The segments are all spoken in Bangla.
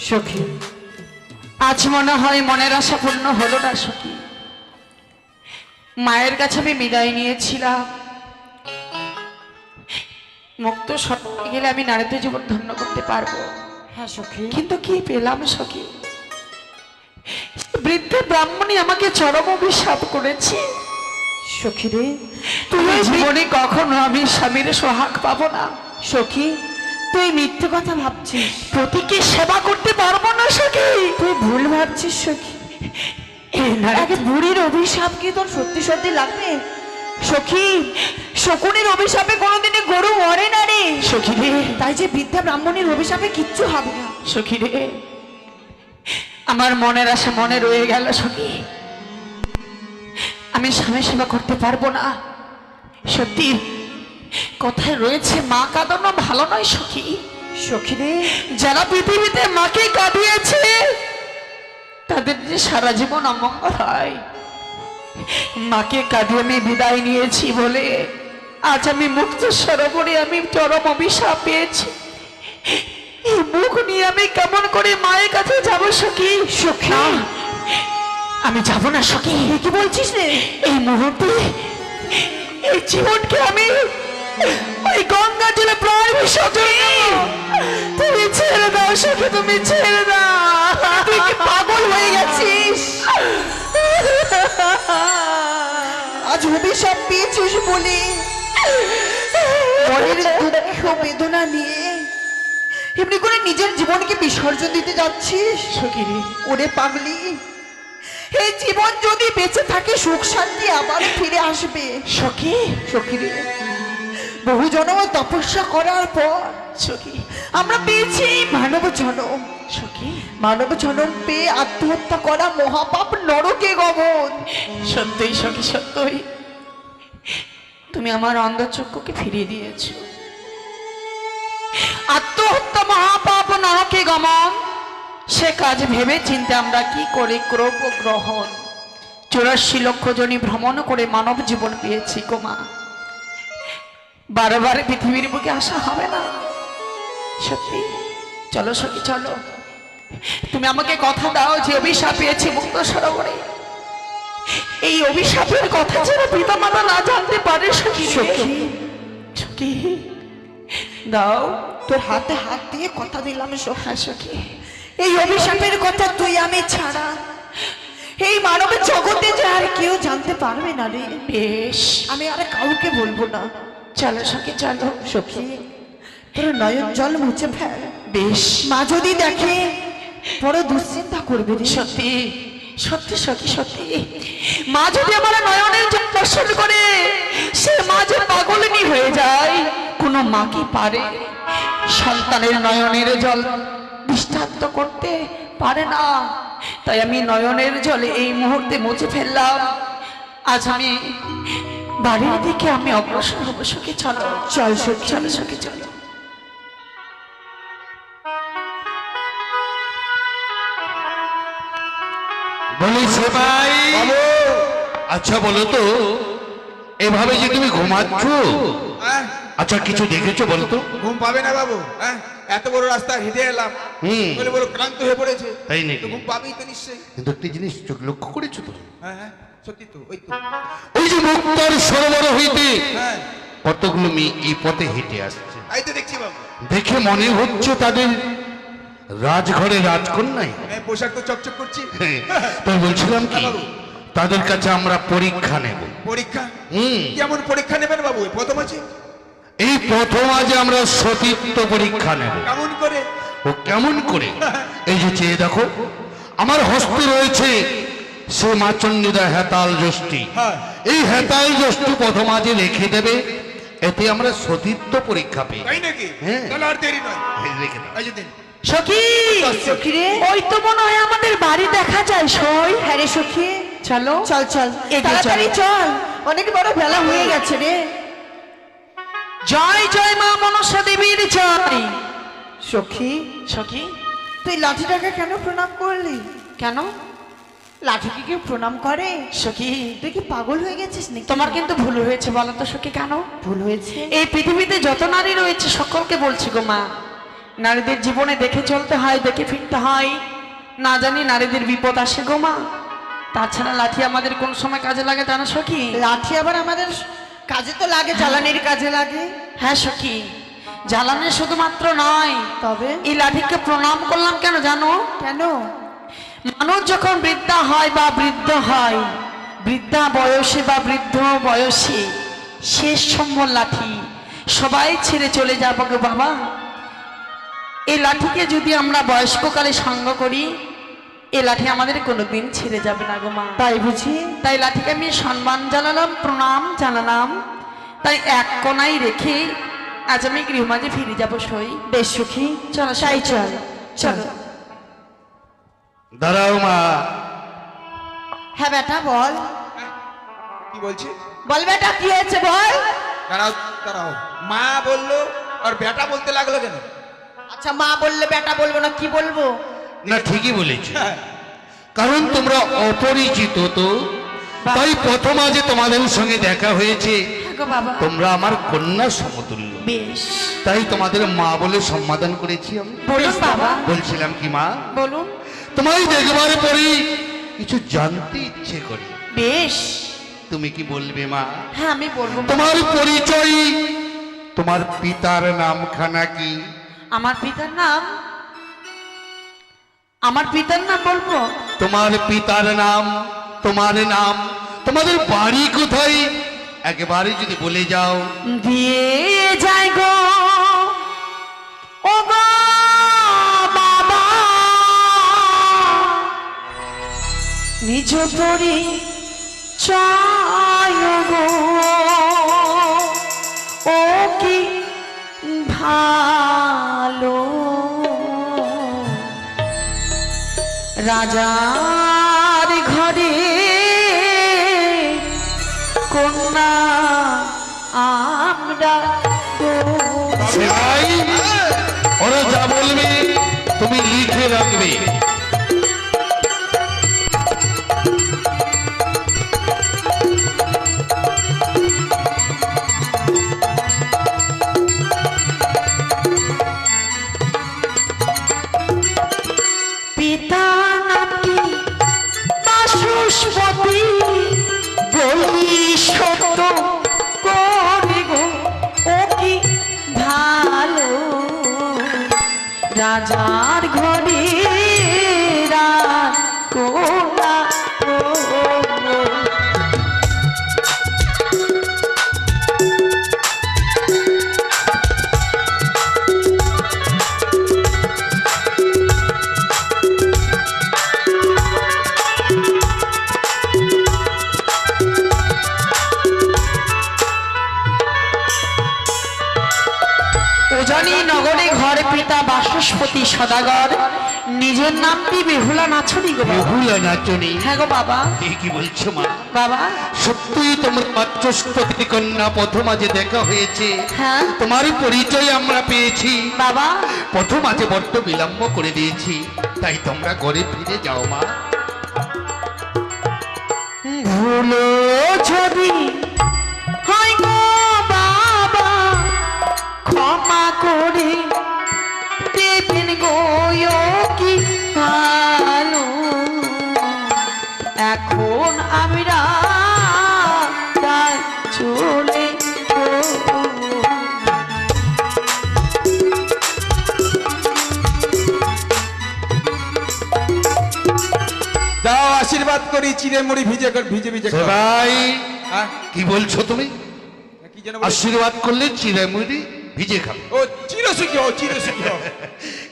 সখী আজ মনে হয় মনের আশা পূর্ণ হলো না সখী। মায়ের কাছে আমি বিদায় নিয়েছিলাম। মুক্ত সত্যি গেলে আমি নারীতে জীবন ধন্য করতে পারব। হ্যাঁ সখী। কিন্তু কি পেলাম সখী? বৃদ্ধ ব্রাহ্মণী আমাকে চরম অভিশাপ করেছে। সখী রে তুই জীবনে কখনো আমি স্বামীর সোহাগ পাবো না। সখী তুই মিথ্যে কথা ভাবছিস। প্রতীকে সেবা করতে পারব না সখী। তুই ভুল ভাবছিস সখী। আগে বুড়ির অভিশাপ কি তোর সত্যি সত্যি লাগবে? সখী শকুনের অভিশাপে কোনোদিনে গরু মরে না রে। সখী রে। তাই যে বিদ্যা ব্রাহ্মণের অভিশাপে কিচ্ছু হবে না। সখী রে। আমার মনের আশা মনে রয়ে গেল সখী। আমি স্বামী সেবা করতে পারব না। সত্যি কথায় রয়েছে মা কাঁদানো ভালো নয় সখী। সখী রে। যারা পৃথিবীতে মাকে কাঁদিয়েছে তাদের যে সারা জীবন অমঙ্গল হয়। মাকে কাঁদিয়ে আমি বিদায় নিয়েছি বলে আজ আমি মুক্ত সরোবরে আমি চরম অভিশাপ পেয়েছি। এই মুখ নিয়ে আমি কেমন করে মায়ের কাছে যাব সখী? সখী। আমি যাব না সখী। কি বলছিস রে? এই মুহূর্তে এই জীবনকে আমি ওই গঙ্গা জলে প্রায় বিসর্জন তুমি ছেড়ে দাও সখী তুমি ছেড়ে দাও। তুই কি পাগল হয়ে গেছিস? আজ অভিশাপ পেয়েছিস বলে। মনের দুঃখ বেদনা নিয়ে। এমনি করে নিজের জীবনকে বিসর্জন দিতে যাচ্ছিস? ওরে পাগলি। এই জীবন যদি বেঁচে থাকে সুখ শান্তি আবার ফিরে আসবে। সখী। সখী রে। বহু জন্ম তপস্যা করার পর, সখী, আমরা পেয়েছি মানব জনম, সখী, মানব জনম পেয়ে আত্মহত্যা করা মহাপাপ নরকে গমন সত্যই, সখী, সত্যই। তুমি আমার অন্ধচক্ষুকে ফিরিয়ে দিয়েছ। আত্মহত্যা মহাপাপ নরকে গমন। সে কাজ ভেবে চিন্তে আমরা কি করে ক্রোপ গ্রহণ চৌরাশি লক্ষ জনী ভ্রমণ করে মানব জীবন পেয়েছি কোমা বারে বারে পৃথিবীর বুকে আসা হবে না। সত্যি। চলো সখী চলো। তুমি আমাকে কথা দাও যে অভিশাপ পেয়েছি মুক্ত সরোবরে। এই অভিশাপের কথা যেন পিতা মাতা না জানতে পারে সখী। সখী। সখী দাও। তোর হাতে হাত দিয়ে কথা দিলাম সখী হ্যাঁ সখী। এই অভিশাপের কথা তুই আমি ছাড়া। এই মানব জগতে যে আর কেউ জানতে পারবে না রে। বেশ। আমি আর কাউকে বলব না। চলো সখী চলো। সখী তোর নয়ন জল মুছে ফেল। বেশ। মা যদি দেখে বড় দুশ্চিন্তা করবে রে। সত্যি সত্যি সত্যি সত্যি। মা যদি আমার নয়নের জল দর্শন করে সে মা যে পাগলিনী হয়ে যায় কোনো মা কি পারে? সন্তানের নয়নের জল দৃষ্টান্ত করতে পারে না। তাই আমি নয়নের জলে এই মুহূর্তে মুছে ফেললাম। আজ আমি বাড়ির দিকে আমি অগ্রসর হব সখী চলো। চল সখী। চলো সখী চলো। বলি সেবাই। আচ্ছা বলো তো এভাবে যে তুমি ঘুমাচ্ছ? হ্যাঁ? আচ্ছা কিছু দেখেছ বলো তো? ঘুম পাবে না বাবু হ্যাঁ? এত বড় রাস্তা হেঁটে এলাম। হুম। বলে বড় ক্লান্ত হয়ে পড়েছে। তাই নাকি? ঘুম পাবেই তো নিশ্চয়ই। কিন্তু একটি জিনিস চোখ লক্ষ্য করেছ তো? হ্যাঁ হ্যাঁ। সত্যি তো ওই তো। ওই যে মুক্তার সরোবর হইতে হ্যাঁ। কতগুলো মেয়ে এই পথে হেঁটে আসছে। তাই তো দেখছি বাবু। দেখে মনে হচ্ছে তাদের রাজঘরে রাজকন্যাই। হ্যাঁ পোশাক তো চকচক করছি। তাই বলছিলাম কি তাদের কাছে আমরা পরীক্ষা নেব। পরীক্ষা? হুম। কেমন পরীক্ষা নেবেন বাবু? এই প্রথম আছে? এই প্রথম আজ আমরা সতীত্ব পরীক্ষা নেব। কেমন করে? ও কেমন করে? এই যে চেয়ে দেখো আমার হস্তে রয়েছে সে মাচন্ডিদা হেতাল যষ্টি। হ্যাঁ। এই হেতাল যষ্টি প্রথম আজে রেখে দেবে। এতে আমরা সতীত্ব পরীক্ষা পেয়ে তাই নাকি? হ্যাঁ। তাহলে আর দেরি নয়। রেখে দাও। এই যে দিন। সখী! সখী রে ওই তো মনে হয় আমাদের বাড়ি দেখা যায় সই। হ্যাঁ রে সখী। চলো। চল চল। এগিয়ে তাড়াতাড়ি চল। অনেক বড় বেলা হয়ে গেছে রে। জয় জয় মা মনসা দেবীর জয়। সখী। সখী। তুই লাঠিটাকে কেন প্রণাম করলি? কেন? লাঠিকে কেউ প্রণাম করে। সখী। তুই কি পাগল হয়ে গেছিস নাকি? তোমার কিন্তু ভুল হয়েছে বলো তো সখী কেন? ভুল হয়েছে? এই পৃথিবীতে যত নারী রয়েছে সকলকে বলছি গো মা নারীদের জীবনে দেখে চলতে হয় দেখে ফিরতে হয়। না জানি নারীদের বিপদ আসে গো মা। তাছাড়া লাঠি আমাদের কোন সময় কাজে লাগে জানো সখী? লাঠি আবার আমাদের কাজে তো লাগে জ্বালানির কাজে লাগে। হ্যাঁ সখী। জ্বালানি শুধুমাত্র নয় তবে? এই লাঠিকে প্রণাম করলাম কেন জানো? কেন? মানুষ যখন বৃদ্ধা হয় বা বৃদ্ধ হয় বৃদ্ধা বয়সে বা বৃদ্ধ বয়সে শেষ সম্বল লাঠি সবাই ছেড়ে চলে যাব গো বাবা। এই লাঠিকে যদি আমরা বয়স্ককালে সঙ্গ করি এই লাঠি আমাদের কোনোদিন ছেড়ে যাবে না গো মা। তাই বুঝি? তাই লাঠিকে আমি সম্মান জানালাম প্রণাম জানালাম। তাই এক কোনায় রেখে আজ আমি গৃহমাঝে ফিরে যাব সই। বেশ সুখী। চলো সাই চল। চলো। দাঁড়াও মা। হ্যাঁ বেটা বল। কি বলছি? বল বেটা কি হয়েছে বল। দাঁড়াও দাঁড়াও। মা বলল আর বেটা বলতে লাগল কেন? আচ্ছা মা বললে বেটা বলব না কি বলব? না ঠিকই বলেছ। হ্যাঁ, কারণ তোমরা অপরিচিত তো তাই প্রথম আজে তোমাদের সঙ্গে দেখা হয়েছে। হ্যাঁ বাবা। তোমরা আমার কন্যা সমতুল্য। বেশ। তাই তোমাদের মা বলে সম্বোধন করেছি আমি। বাবা। বলছিলাম কি মা? বলুন। তোমায় দেখবার পরেই কিছু জানতে ইচ্ছে করে। বেশ। তুমি কি বলবে মা? হ্যাঁ আমি বলব তোমার পরিচয় তোমার পিতার নামখানা কি? আমার পিতার নাম? আমার পিতার নাম বলব? তোমার পিতার নাম তোমার নাম তোমাদের বাড়ি কোথায়? একেবারে যদি বলে যাও। দিয়ে যাই নিজ পরি ও কি ভালো। রাজার ঘরে কন্যা আমরা ওরা যা বলবে, তুমি লিখে রাখবে। রাজার সদাগর। নিজের নামটি বেহুলা নাচনি গো। বেহুলা নাচনি। হ্যাঁ গো বাবা। এই কি বলছো মা। বাবা। সত্যই তোমার বাচস্পতি কন্যা প্রথম আজে দেখা হয়েছে। হ্যাঁ। তোমার পরিচয় আমরা পেয়েছি। বাবা। প্রথম আজে বড্ড বিলম্ব করে দিয়েছি। তাই তোমরা ঘরে ফিরে যাও মা। ভুলো যদি আশীর্বাদ করি চিড়ে মুড়ি ভিজে ভিজে ভিজে ভাই হ্যাঁ, কি বলছো তুমি? যেন আশীর্বাদ করলে চিড়ামুড়ি ভিজে খাবে ও চিরসুখী হও চিরসুখী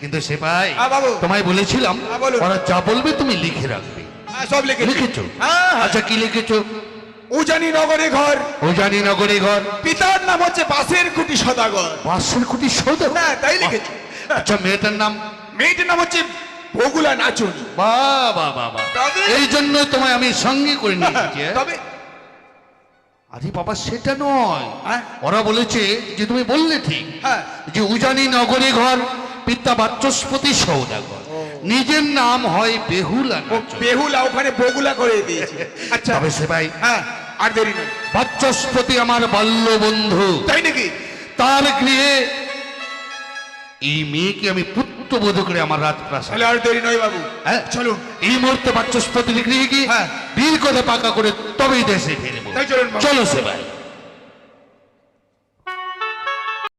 কিন্তু সে ভাই হ্যাঁ, তোমায় বলেছিলাম হ্যাঁ, ওরা যা বলবে তুমি লিখে রাখবে। হ্যাঁ, সব লিখেছি। লিখেছো? হ্যাঁ, হ্যাঁ। আচ্ছা কি লিখেছো? উজানি নগরে ঘর। ওজানি নগরী ঘর। পিতার নাম হচ্ছে বাসের খুঁটি সদাগর। পাঁচশোর কোটি সৌদা না তাই লিখেছি। আচ্ছা মেয়েটার নাম? মেয়েটির নাম হচ্ছে বগুলা নাচনি। বাবা বাবা এই জন্য তোমায় আমি সঙ্গে করে নিয়েছি হ্যাঁ? তবে আরে বাবা সেটা নয়। হ্যাঁ? ওরা বলেছে যে তুমি বললে ঠিক হ্যাঁ। যে উজানি নগরী ঘর পিতা বাচস্পতি সৌদাগর নিজের নাম হয় বেহুলা বেহুলা ওখানে বগুলা করে দিয়েছে। আচ্ছা। তবে সে ভাই হ্যাঁ আর দেরি নেই বাচস্পতি আমার বাল্য বন্ধু। তাই নাকি? তার গৃহে এই মেয়েকে আমি পুত্রবোধ করে আমার রাজপ্রাসাদ তাহলে আর দেরি নয় বাবু। হ্যাঁ? চলুন। এই মুহূর্তে বাচস্পতি গৃহে গিয়ে হ্যাঁ। বীর কথা পাকা করে তবেই দেশে ফিরবো। তাই চলুন। চলো সেবাই